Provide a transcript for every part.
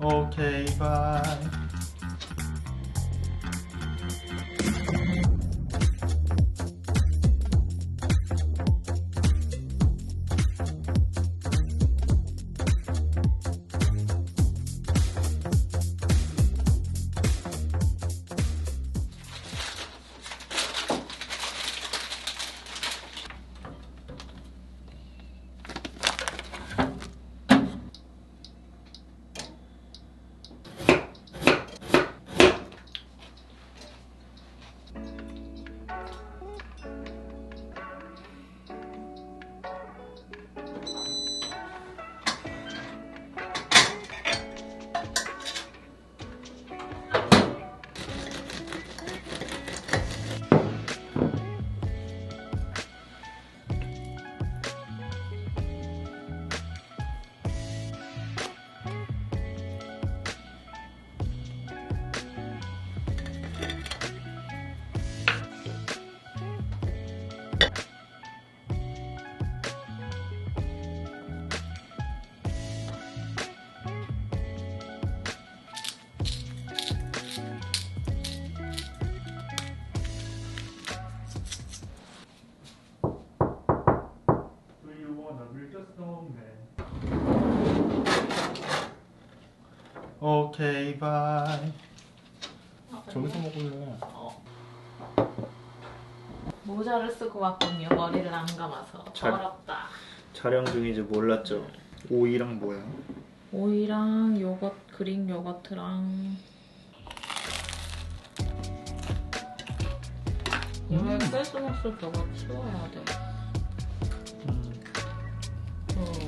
Okay, bye. 오케이 바이 저기서 먹을래 모자를 쓰고 왔군요. 머리를 안 감아서. 잘- 더럽다. 촬영 중인지 몰랐죠 오이랑 뭐야? 오이랑 요거 그릭 요거트랑 이거 크리스마스 저거 치워야 돼. 음, 음.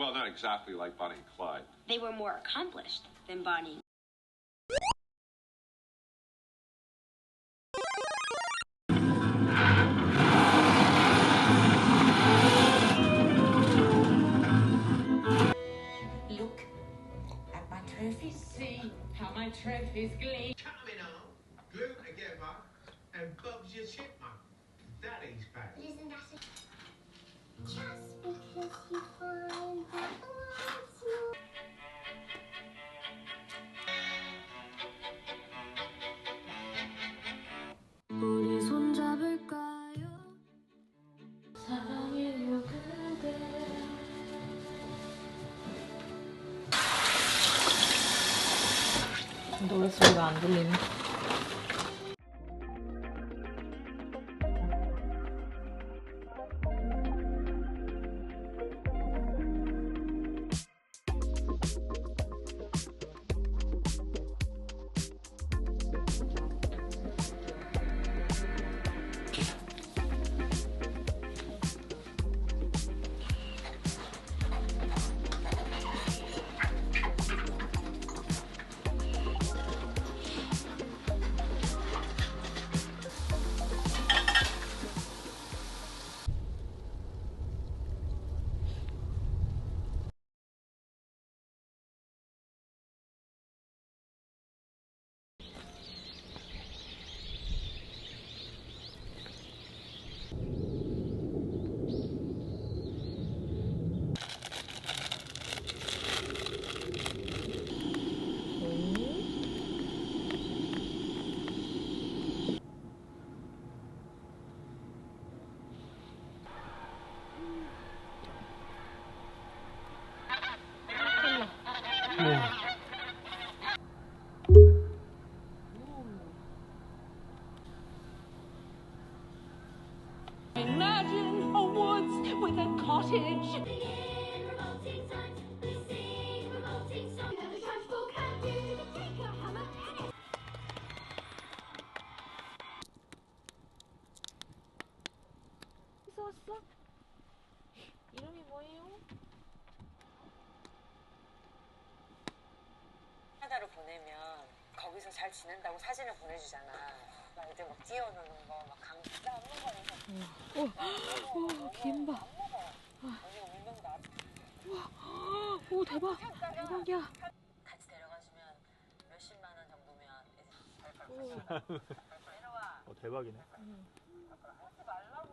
Well, not exactly like Bonnie and Clyde. They were more accomplished than Bonnie. Look at my trophies. See how my trophies gleam. Coming on, glued together, and Bub's your chipmunk. That ain't bad. Listen, that's Just because you find that loves you. 우리 손잡을까요? 사랑해요 그대. 노래 소리가 안 들리네. Yeah. 거기서 잘 지낸다고 사진을 보내주잖아. 막 애들 막 뛰어노는 거, 막 강사 하는 거에서. 오, 김밥. 언니 울면 나. 오 대박 대박이야. 같이 데려가주면 몇십만 원 정도면 잘벌 어, 대박이네. 하지 말라고.